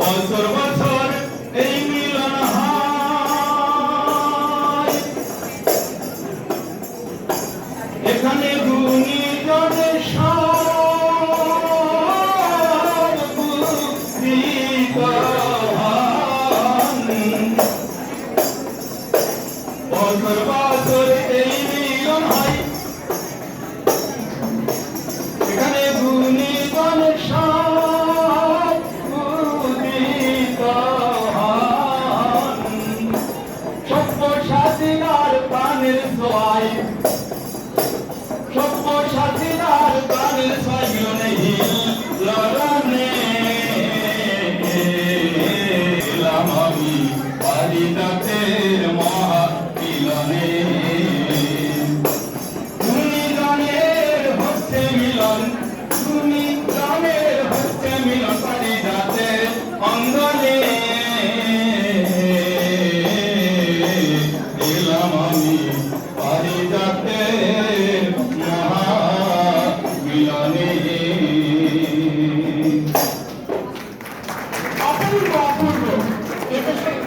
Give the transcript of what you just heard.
বছর বছর এই মিলন এখানে গুণী জনে বছর নেই লড়নে এলাম মহা মিলনে